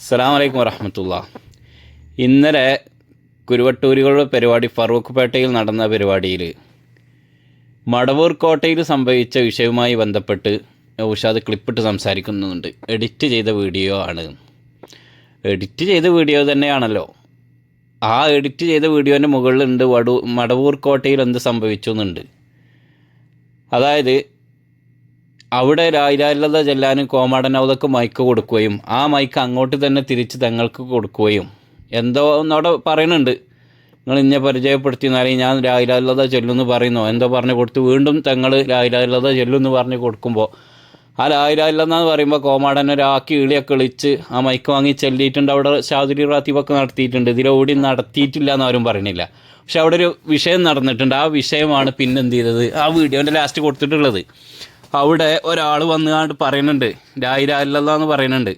അസ്സാം വലൈക്കും വരഹമത്തുള്ള ഇന്നലെ കുരുവട്ടൂരുകളുടെ പരിപാടി ഫറൂഖ് പേട്ടയിൽ നടന്ന പരിപാടിയിൽ മടവൂർ കോട്ടയിൽ സംഭവിച്ച വിഷയവുമായി ബന്ധപ്പെട്ട് ഉഷാദ് ക്ലിപ്പിട്ട് സംസാരിക്കുന്നുണ്ട്. എഡിറ്റ് ചെയ്ത വീഡിയോ ആണ്. എഡിറ്റ് ചെയ്ത വീഡിയോ തന്നെയാണല്ലോ. ആ എഡിറ്റ് ചെയ്ത വീഡിയോന്റെ മുകളിലുണ്ട് വടു മടവൂർ കോട്ടയിൽ എന്ത് സംഭവിച്ചു എന്നുണ്ട്. അതായത് അവിടെ രായിരാലത ചെല്ലാനും കോമാടനവതക്ക് മൈക്ക് കൊടുക്കുകയും ആ മൈക്ക് അങ്ങോട്ട് തന്നെ തിരിച്ച് തങ്ങൾക്ക് കൊടുക്കുകയും. എന്തോ ഒന്നവിടെ പറയുന്നുണ്ട്. നിങ്ങൾ ഇന്നെ പരിചയപ്പെടുത്തിയെന്നാലും ഞാൻ രായിരാലത ചെല്ലുമെന്ന് പറയുന്നു. എന്തോ പറഞ്ഞു കൊടുത്ത് വീണ്ടും തങ്ങൾ രായിരാലത ചെല്ലുമെന്ന് പറഞ്ഞ് കൊടുക്കുമ്പോൾ ആ രായിരാലെന്ന് പറയുമ്പോൾ കോമാടൻ ഒരാക്കി ഇളിയൊക്കെ കളിച്ച് ആ മൈക്ക് വാങ്ങി ചെല്ലിയിട്ടുണ്ട്. അവിടെ ഷാദുരി റാത്തീബൊക്കെ നടത്തിയിട്ടുണ്ട്. ഇതിലോടി നടത്തിയിട്ടില്ല എന്ന് ആരും പറയണില്ല പക്ഷെ അവിടെ ഒരു വിഷയം നടന്നിട്ടുണ്ട്. ആ വിഷയമാണ് പിന്നെന്ത് ചെയ്തത്? ആ വീഡിയോന്റെ ലാസ്റ്റ് കൊടുത്തിട്ടുള്ളത്. അവിടെ ഒരാൾ വന്നുകൊണ്ട് പറയുന്നുണ്ട് എന്ന് പറയുന്നുണ്ട്.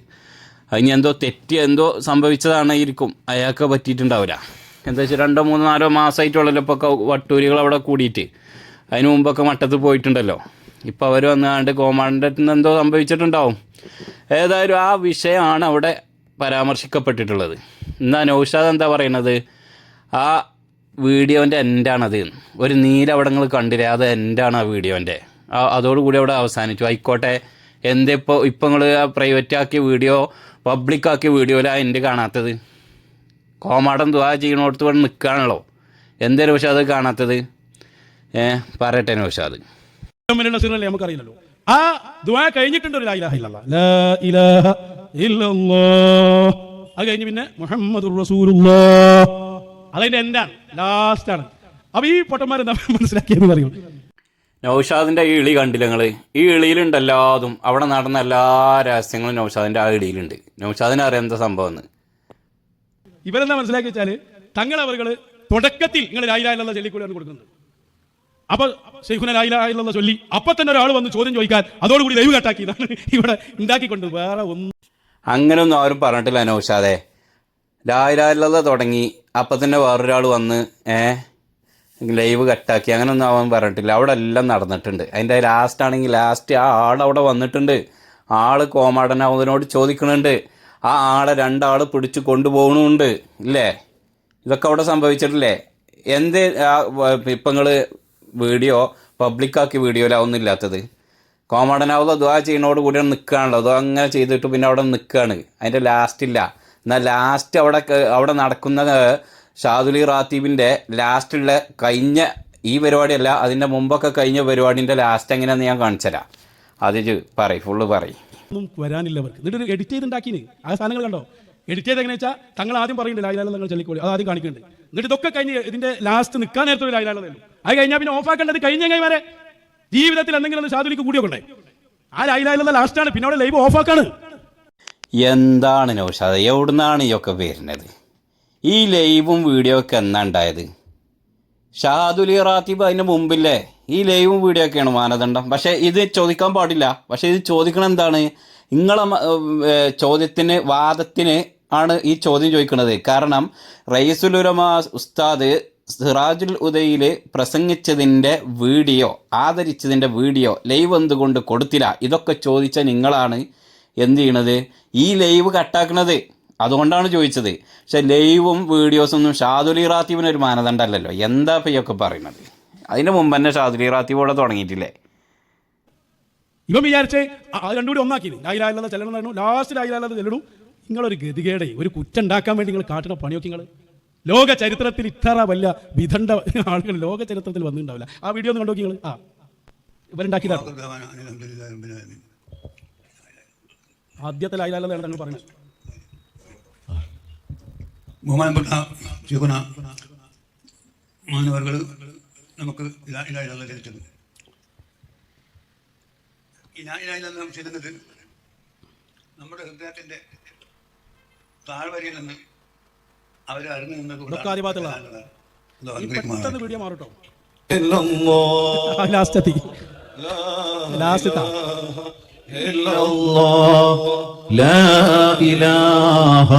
അതിന് എന്തോ തെറ്റി എന്തോ സംഭവിച്ചതാണായിരിക്കും. അയാൾക്ക് പറ്റിയിട്ടുണ്ടാവില്ല. എന്താ വെച്ചാൽ രണ്ടോ മൂന്നോ നാലോ മാസമായിട്ടുള്ളല്ലോ ഇപ്പോൾ വട്ടൂരികൾ അവിടെ കൂടിയിട്ട്. അതിന് മുമ്പൊക്കെ മട്ടത്ത് പോയിട്ടുണ്ടല്ലോ. ഇപ്പോൾ അവർ വന്നുകൊണ്ട് കോമാണ്ടിന്റെ അടുത്ത് നിന്ന് എന്തോ സംഭവിച്ചിട്ടുണ്ടാവും. ഏതായാലും ആ വിഷയമാണ് അവിടെ പരാമർശിക്കപ്പെട്ടിട്ടുള്ളത്. എന്നാ നൗഷാദ് എന്താ പറയണത് ആ വീഡിയോന്റെ എൻഡാണത് ഒരു നീല കണ്ടില്ലേ? അത് എൻഡാണ് ആ വീഡിയോന്റെ അതോടുകൂടി അവിടെ അവസാനിച്ചു. ആയിക്കോട്ടെ. എന്തിപ്പോൾ ഇപ്പം നിങ്ങൾ പ്രൈവറ്റ് ആക്കിയ വീഡിയോ പബ്ലിക് ആക്കിയ വീഡിയോയിൽ ആ എന്റെ കാണാത്തത്? കോമാടം ദ്വാ ചെയ്യണോടത്ത് ഇവിടെ നിൽക്കുകയാണല്ലോ എന്തേലും പക്ഷേ അത് കാണാത്തത്? ഏഹ് പറയട്ടെ നൗഷാദ്. തമ്മിലുള്ള സിറല്ലേ നമുക്കറിയില്ലല്ലോ. ആ ദുആ കഴിഞ്ഞിട്ടുണ്ട് ലാ ഇലാഹ ഇല്ലല്ലാ. ലാ ഇലാഹ ഇല്ലല്ലാഹ്. അത് കഴിഞ്ഞ് പിന്നെ മുഹമ്മദ് റസൂലുള്ളാഹ് അതിന്റെ എന്താണ്? ലാസ്റ്റ് ആണ്. അപ്പൊ ഈ പൊട്ടന്മാരെന്താ മനസ്സിലാക്കിയെന്ന് പറയും നൗഷാദിന്റെ ഈ ഇളി കണ്ടില്ല നിങ്ങൾ ഈ ഇളിയിലുണ്ട് എല്ലാതും അവിടെ നടന്ന എല്ലാ രഹസ്യങ്ങളും നൗഷാദിന്റെ ആ ഇളിയിലുണ്ട്. നൗഷാദിന് അറിയാം എന്താ സംഭവം എന്ന്. ഇവരെന്താ മനസ്സിലാക്കി വെച്ചാൽ തങ്ങളവറുകൾ തുടക്കത്തിൽ നിങ്ങൾ ലായിലായുള്ള ചൊല്ലിക്കൂടിയാണ് കൊടുക്കുന്നത് അപ്പൊ ശൈഖുന ലായിലായുള്ള ചൊല്ലി അപ്പൊ തന്നെ ഒരാൾ വന്ന് ചോദ്യം ചോദിക്കാൻ അതോടുകൂടി ലൈവ് കട്ടാക്കി ഇതാണ് ഇവിടെ ഉണ്ടാക്കിക്കൊണ്ട് വേറെ ഒന്നും. അങ്ങനെയൊന്നും ആരും പറഞ്ഞിട്ടില്ല നൗഷാദെ. രായിരാലത തുടങ്ങി അപ്പം തന്നെ വേറൊരാൾ വന്ന് ഏ? ലൈവ് കട്ടാക്കി അങ്ങനെയൊന്നും അവൻ പറഞ്ഞിട്ടില്ല. അവിടെ എല്ലാം നടന്നിട്ടുണ്ട്. അതിന്റെ ലാസ്റ്റ് ആണെങ്കിൽ ലാസ്റ്റ് ആ ആൾ അവിടെ വന്നിട്ടുണ്ട്. ആൾ കോമാടൻ അവനോട് ചോദിക്കണുണ്ട് ആ ആളെ രണ്ടാൾ പിടിച്ച് കൊണ്ടുപോകണമുണ്ട് ഇല്ലേ? ഇതൊക്കെ അവിടെ സംഭവിച്ചിട്ടില്ലേ? എന്ത് ഇപ്പം നിങ്ങൾ വീഡിയോ പബ്ലിക്കാക്കി വീഡിയോയിലാവുന്നില്ലാത്തത്? ഇല്ലാത്തത് കോമഡനാവുന്ന ദ്വാ ചെയ്യണോട് കൂടി നിൽക്കുകയാണല്ലോ? അതോ അങ്ങനെ ചെയ്തിട്ട് പിന്നെ അവിടെ നിൽക്കുകയാണ്? അതിന്റെ ലാസ്റ്റില്ല. എന്നാൽ ലാസ്റ്റ് അവിടെ അവിടെ നടക്കുന്ന ഷാദുലി റാത്തീബിന്റെ ലാസ്റ്റുള്ള കഴിഞ്ഞ ഈ പരിപാടിയല്ല അതിന്റെ മുമ്പൊക്കെ കഴിഞ്ഞ പരിപാടിന്റെ ലാസ്റ്റ് എങ്ങനെയാണെന്ന് ഞാൻ കാണിച്ചുതരാം അത് പറയും ഫുള്ള് പറയും. ഒന്നും വരാനില്ല അവർക്ക്. എന്നിട്ട് എഡിറ്റ് ചെയ്തുണ്ടാക്കിന്. ആ സാധനങ്ങൾ കണ്ടോ? എഡിറ്റ് ചെയ്ത് എങ്ങനെ വെച്ചാൽ തങ്ങൾ ആദ്യം പറയുന്നുണ്ട് ലായിലാല നിങ്ങൾ ചൊല്ലിക്കോളി. അത് ആദ്യം കാണിക്കുന്നുണ്ട് എന്നിട്ട് ഇതൊക്കെ കഴിഞ്ഞ് ഇതിന്റെ ലാസ്റ്റ് നിൽക്കാൻ നേരത്തെ ഒരു ലായിലാല ഉള്ളൂ അത് കഴിഞ്ഞാൽ പിന്നെ ഓഫാക്കേണ്ടത് കഴിഞ്ഞ കഴിഞ്ഞ വരെ ജീവിതത്തിൽ എന്തെങ്കിലും ഒന്ന് കൂടി കൂടിയൊക്കെ ആ ലാസ്റ്റ് ലാസ്റ്റാണ് പിന്നെ അവിടെ ലൈവ് ഓഫാക്കാണ് എന്താണ് നൗഷാദ്? എവിടുന്നാണ് ഒക്കെ വരുന്നത്? ഈ ലൈവും വീഡിയോ ഒക്കെ എന്നാ ഉണ്ടായത്? ഷാദുലി റാത്തിബ് അതിന് മുമ്പില്ലേ? ഈ ലൈവും വീഡിയോ ഒക്കെയാണ് മാനദണ്ഡം. പക്ഷേ ഇത് ചോദിക്കാൻ പാടില്ല. പക്ഷേ ഇത് ചോദിക്കണം എന്താണ്? നിങ്ങളെ ചോദ്യത്തിന് വാദത്തിന് ആണ് ഈ ചോദ്യം ചോദിക്കുന്നത് കാരണം റയീസുലുരമ ഉസ്താദ് സിറാജുൽ ഉദയിൽ പ്രസംഗിച്ചതിന്റെ വീഡിയോ ആദരിച്ചതിന്റെ വീഡിയോ ലൈവ് എന്തുകൊണ്ട് കൊടുത്തില്ല? ഇതൊക്കെ ചോദിച്ച നിങ്ങളാണ് എന്ത് ചെയ്യണത്? ഈ ലൈവ് കട്ടാക്കണത്. അതുകൊണ്ടാണ് ചോദിച്ചത് പക്ഷെ ലൈവും വീഡിയോസൊന്നും ഷാദുലി റാത്തീബിന് ഒരു മാനദണ്ഡമല്ലല്ലോ എന്താ ഇപ്പം ഇയൊക്കെ പറയുന്നത് അതിന് മുമ്പ് തന്നെ ഷാദുലി റാത്തീബോടെ തുടങ്ങിയിട്ടില്ലേ ഇവൻ വിചാരിച്ചേ ആ, അത് രണ്ടുകൂടി ഒന്നാക്കി ലായിലാലുള്ള ചെല്ലണം ലാസ്റ്റ് ലായിലാലത് ചെല്ലണം നിങ്ങളൊരു ഗതികേടെ ഒരു കുറ്റം ഉണ്ടാക്കാൻ വേണ്ടി നിങ്ങൾ കാട്ടുന്ന പണിയൊക്കെ നിങ്ങൾ ലോക ചരിത്രത്തിൽ ഇത്ര വല്ല വിധണ്ട ആളുകൾ ലോക ചരിത്രത്തിൽ വന്നിട്ടുണ്ടാവില്ല ആ വീഡിയോ ഒന്ന് കണ്ടു നിങ്ങൾ ആ ഇവരുണ്ടാക്കിയതാണ് ആദ്യത്തെ ലായിലാലാണ് തങ്ങൾ പറയുന്നത് ബഹുമാനപ്പെട്ട ശിവന മാനവർകൾ നമുക്ക് ഇലായിലുള്ള ചരിച്ചത് ഇലായിലുള്ള നാം ചെയ്യുന്നത് നമ്മുടെ ഹൃദയത്തിന്റെ താഴ്വരയിൽ നിന്ന് അവർ അറിഞ്ഞു ഇതൊക്കെ ആദ്യ ഭാഗത്തുള്ള ഈ പെട്ടെന്ന് വീഡിയോ മാറട്ടോ إلا الله ലാസ്റ്റ് എത്തി ലാസ്റ്റ് എത്താം إلا الله لا إله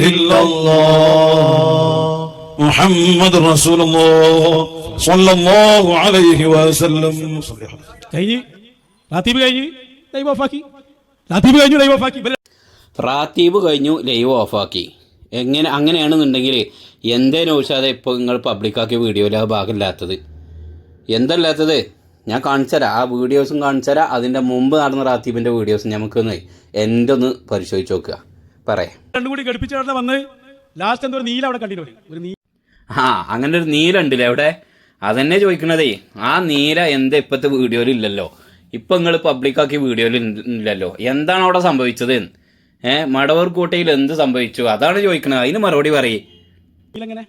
إلا الله محمد رسول الله صلى الله عليه وسلم കഴിഞ്ഞ് ലാത്തീബ് കഴിഞ്ഞ് ലൈവ് ഓഫാക്കി ലാത്തീബ് കഴിഞ്ഞു ലൈവ് ഓഫാക്കി ഇവര് റാത്തീബ് കഴിഞ്ഞു ലൈവ് ഓഫാക്കി എങ്ങനെ അങ്ങനെയാണെന്നുണ്ടെങ്കിൽ എന്തേ നോഷാതെ ഇപ്പോൾ നിങ്ങൾ പബ്ലിക്കാക്കിയ വീഡിയോയിൽ ആ ഭാഗമില്ലാത്തത് എന്തല്ലാത്തത് ഞാൻ കാണിച്ചുതരാം ആ വീഡിയോസും കാണിച്ചുതരാം അതിൻ്റെ മുമ്പ് നടന്ന റാത്തീബിൻ്റെ വീഡിയോസ് നമുക്കൊന്ന് എൻ്റെ ഒന്ന് പരിശോധിച്ച് നോക്കുക പറയേ. രണ്ടും കൂടി ഘടിപ്പിച്ച് അവിടെ വന്ന് ലാസ്റ്റ് എന്തോ നീല അവിടെ കണ്ടിട്ട് ഒരു? നീ ആ അങ്ങനെ ഒരു നീല ഉണ്ടല്ലേ അവിടെ? അതന്നെ ചോദിക്കണതേ. ആ നീല എന്താ ഇപ്പോഴത്തെ വീഡിയോയിൽ ഇല്ലല്ലോ. ഇപ്പം നിങ്ങൾ പബ്ലിക്കാക്കിയ വീഡിയോയിൽ ഇല്ലല്ലോ. എന്താണ് അവിടെ സംഭവിച്ചത്? ഏഹ് മടവൂർ കോട്ടയിൽ എന്ത് സംഭവിച്ചു? അതാണ് ചോദിക്കണത്. അതിന് മറുപടി പറയേ. എങ്ങനെ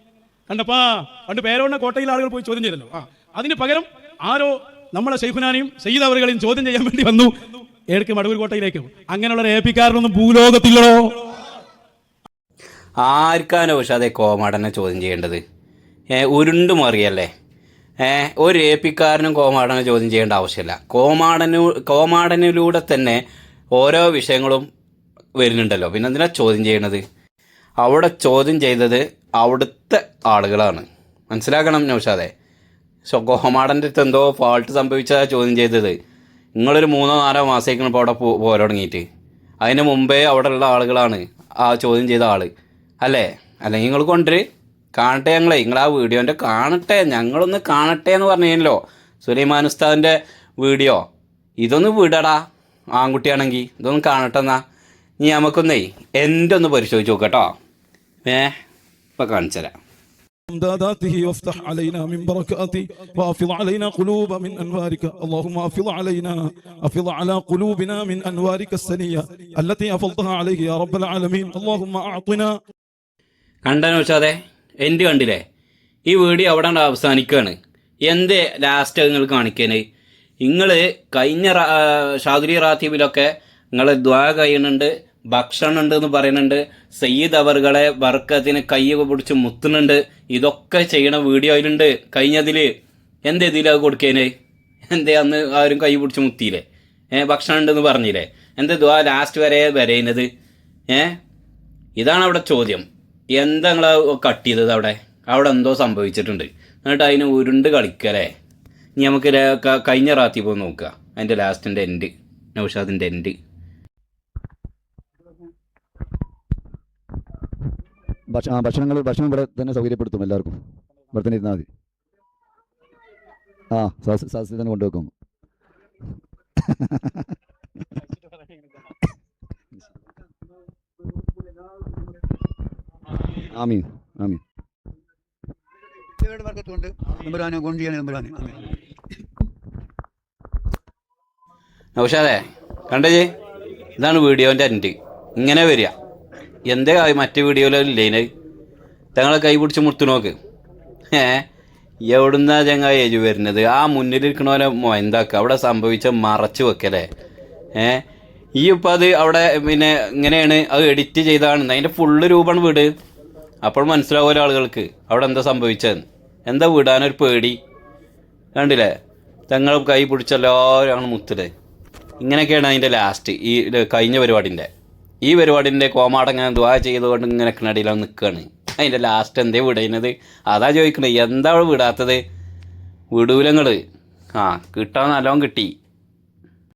കണ്ടപ്പാ പണ്ട് പേരോണ്ണ കോട്ടയിൽ ആളുകൾ പോയി ചോദ്യം ചെയ്തല്ലോ. ആ അതിന് പകരം ആരോ നമ്മളെ ഷെയ്ഖുനാനെയും സയ്യിദ് അവറുകളെയും ചോദ്യം ചെയ്യാൻ വേണ്ടി വന്നു. ഏടക്ക് മടവൂർ കോട്ടയിലേക്ക്. അങ്ങനെയുള്ള ഏപ്പിക്കാരനൊന്നും ഭൂലോകത്തില്ലടോ. ആർക്കാണ് പക്ഷെ അതേ കോമാടനെ ചോദ്യം ചെയ്യേണ്ടത്? ഉരുണ്ട് മറിയല്ലേ? ഒരു ഏപ്പിക്കാരനും കോമാടനെ ചോദ്യം ചെയ്യേണ്ട ആവശ്യമില്ല. കോമാടനു കോമാടനിലൂടെ തന്നെ ഓരോ വിഷയങ്ങളും വരുന്നുണ്ടല്ലോ. പിന്നെ എന്തിനാ ചോദ്യം ചെയ്യണത്? അവിടെ ചോദ്യം ചെയ്തത് അവിടുത്തെ ആളുകളാണ്. മനസ്സിലാക്കണം നൗഷാദെ. സോ കോമാടന്റെ അടുത്ത് എന്തോ ഫാൾട്ട് സംഭവിച്ചാൽ ചോദ്യം ചെയ്തത്. നിങ്ങളൊരു മൂന്നോ നാലോ മാസമായിരിക്കണം ഇപ്പോൾ അവിടെ പോ പോരാ തുടങ്ങിയിട്ട് അതിന് മുമ്പേ അവിടെയുള്ള ആളുകളാണ് ആ ചോദ്യം ചെയ്ത ആൾ. അല്ലേ അല്ലെങ്കിൽ നിങ്ങൾ കൊണ്ടുവര് കാണട്ടെ ഞങ്ങളെ നിങ്ങൾ ആ വീഡിയോൻ്റെ കാണട്ടെ ഞങ്ങളൊന്ന് കാണട്ടെ എന്ന് പറഞ്ഞല്ലോ സുലൈമാൻ ഉസ്താദിൻ്റെ വീഡിയോ ഇതൊന്ന് വിടടാ ആൺകുട്ടിയാണെങ്കിൽ ഇതൊന്ന് കാണട്ടെ എന്നാ ഇനി നമുക്കൊന്നേ എൻ്റെ ഒന്ന് പരിശോധിച്ച് നോക്കട്ടോ ഏ ഇപ്പം കാണിച്ചു തരാം امداداته وافتح علينا من بركاته وافض علينا قلوب من انوارك اللهم افض علينا افض على قلوبنا من انوارك السنيه التي افضتها عليه يا رب العالمين اللهم اعطنا കണ്ടെന്ന് വെച്ചാൽ എന്റെ കണ്ടില്ലേ? ഈ വീഡിയോ അവിടെ അവസാനിക്കുകയാണ് എന്ത് ലാസ്റ്റ് നിങ്ങൾ കാണിക്കാന്? നിങ്ങൾ കഴിഞ്ഞ ഷാദുരി റാത്തീബിലൊക്കെ നിങ്ങൾ ദ്വാ കഴിയുന്നുണ്ട് ഭക്ഷണം ഉണ്ട് എന്ന് പറയുന്നുണ്ട് സയ്യിദ് അവറുകളെ വർക്കത്തിന് കൈ പിടിച്ച് മുത്തുന്നുണ്ട് ഇതൊക്കെ ചെയ്യണ വീഡിയോ അതിലുണ്ട് കഴിഞ്ഞതിൽ എന്ത് ഇതിലത് കൊടുക്കേന്? എന്തേ അന്ന് ആരും കൈ പിടിച്ച് മുത്തിയില്ലേ? ഏ ഭക്ഷണം ഉണ്ടെന്ന് പറഞ്ഞില്ലേ? എന്ത് ദ്വാ ലാസ്റ്റ് വരെ വരയുന്നത് ഏ ഇതാണ് അവിടെ ചോദ്യം. എന്താ നിങ്ങൾ കട്ട് ചെയ്തത് അവിടെ അവിടെ എന്തോ സംഭവിച്ചിട്ടുണ്ട് എന്നിട്ട് അതിന് ഉരുണ്ട് കളിക്കല്ലേ ഇനി നമുക്ക് കഴിഞ്ഞ റാത്തി പോയി നോക്കുക അതിന്റെ ലാസ്റ്റിന്റെ എൻഡ് നൗഷാദിന്റെ എൻഡ് ഭക്ഷണങ്ങൾ ഭക്ഷണം ഇവിടെ തന്നെ സൗകര്യപ്പെടുത്തും എല്ലാവർക്കും ഇവിടെ തന്നെ ഇരുന്നാൽ മതി ആ സാസ് സാസ് തന്നെ കൊണ്ടുവെക്കും ആമീൻ ആമീൻ. ആമേൻ. നൗഷാദേ കണ്ടേ ഇതാണ് വീഡിയോന്റെ എൻഡ് ഇങ്ങനെ വരിക. എന്തേ ആയി മറ്റേ വീഡിയോയിലില്ലേ തങ്ങളെ കൈ പിടിച്ച് മുറുത്തു നോക്ക്. ഏ എവിടുന്നാ ചങ്ങായി ഏജ് വരുന്നത്? ആ പോലെ എന്താക്കുക അവിടെ സംഭവിച്ച മറച്ചു വെക്കല്ലേ? ഏ ഈ ഇപ്പം അത് അവിടെ പിന്നെ ഇങ്ങനെയാണ് അത് എഡിറ്റ് ചെയ്താണ് അതിന്റെ ഫുള്ള് രൂപമാണ് വീട്. അപ്പോൾ മനസ്സിലാവുമല്ലോ ആളുകൾക്ക് അവിടെ എന്താ സംഭവിച്ചതെന്ന്. എന്താ വിടാനൊരു പേടി? കണ്ടില്ലേ? തങ്ങൾ കൈ പിടിച്ചെല്ലാവരും മുത്തൽ. ഇങ്ങനെയൊക്കെയാണ് അതിന്റെ ലാസ്റ്റ് ഈ കഴിഞ്ഞ പരിപാടിന്റെ. ഈ പരിപാടിന്റെ കോമാടങ്ങനെ ദ്വാ ചെയ്തുകൊണ്ട് ഇങ്ങനെ കിണടിയിൽ നിൽക്കുകയാണ് അതിന്റെ ലാസ്റ്റ് എന്തേ വിടുന്നത് അതാ ചോദിക്കണത് എന്താ വിടാത്തത്? വിടൂലങ്ങൾ ആ കിട്ടാൻ നല്ലോണം കിട്ടി.